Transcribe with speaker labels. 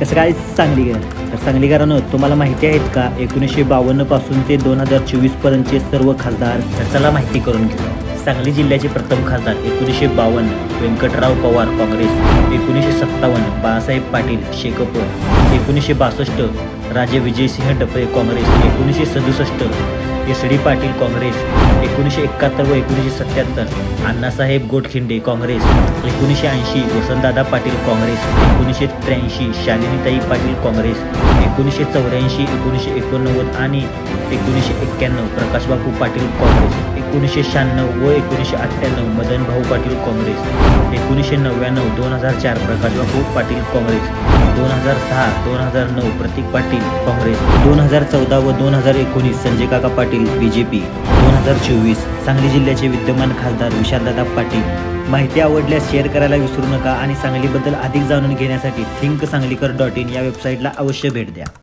Speaker 1: कसं काय सांगलीकर? तर सांगलीकरांनो तुम्हाला माहिती आहेत का एकोणीसशे बावन्नपासून ते दोन हजार चोवीसपर्यंतचे सर्व खासदार तर चला माहिती करून घेऊ सांगली जिल्ह्याचे प्रथम खासदार एकोणीसशे बावन्न व्यंकटराव पवार काँग्रेस. एकोणीसशे सत्तावन्न बाळासाहेब पाटील शेकपूर एकोणीसशे बासष्ट राजे विजयसिंह डपे काँग्रेस. एकोणीसशे सदुसष्ट एस डी पाटील काँग्रेस एकोणीसशे एकाहत्तर व एकोणीसशे सत्याहत्तर अण्णासाहेब गोटखिंडे काँग्रेस एकोणीसशे ऐंशी वसंतदादा पाटील काँग्रेस एकोणीसशे त्र्याऐंशी शालिनीताई पाटील काँग्रेस एकोणीसशे चौऱ्याऐंशी एकोणीसशे एकोणनव्वद आणि एकोणीसशे एक्क्याण्णव प्रकाशबापू पाटील काँग्रेस. एकोणीसशे शहाण्णव व एकोणीसशे अठ्ठ्याण्णव मदन भाऊ पाटील काँग्रेस एकोणीसशे नव्याण्णव दोन हजार चार प्रकाशबापू पाटील काँग्रेस दोन हजार सहा दोन हजार नऊ प्रतीक पाटील काँग्रेस दोन हजार चौदा व दोन हजार एकोणीस संजय काका पाटील बी जे पी दोन हजार चोवीस सांगली जिल्ह्याचे विद्यमान खासदार विशालदादा पाटील. माहिती आवडल्यास शेअर करायला विसरू नका आणि सांगलीबद्दल अधिक जाणून घेण्यासाठी थिंक सांगलीकर डॉट इन या वेबसाईटला अवश्य भेट द्या.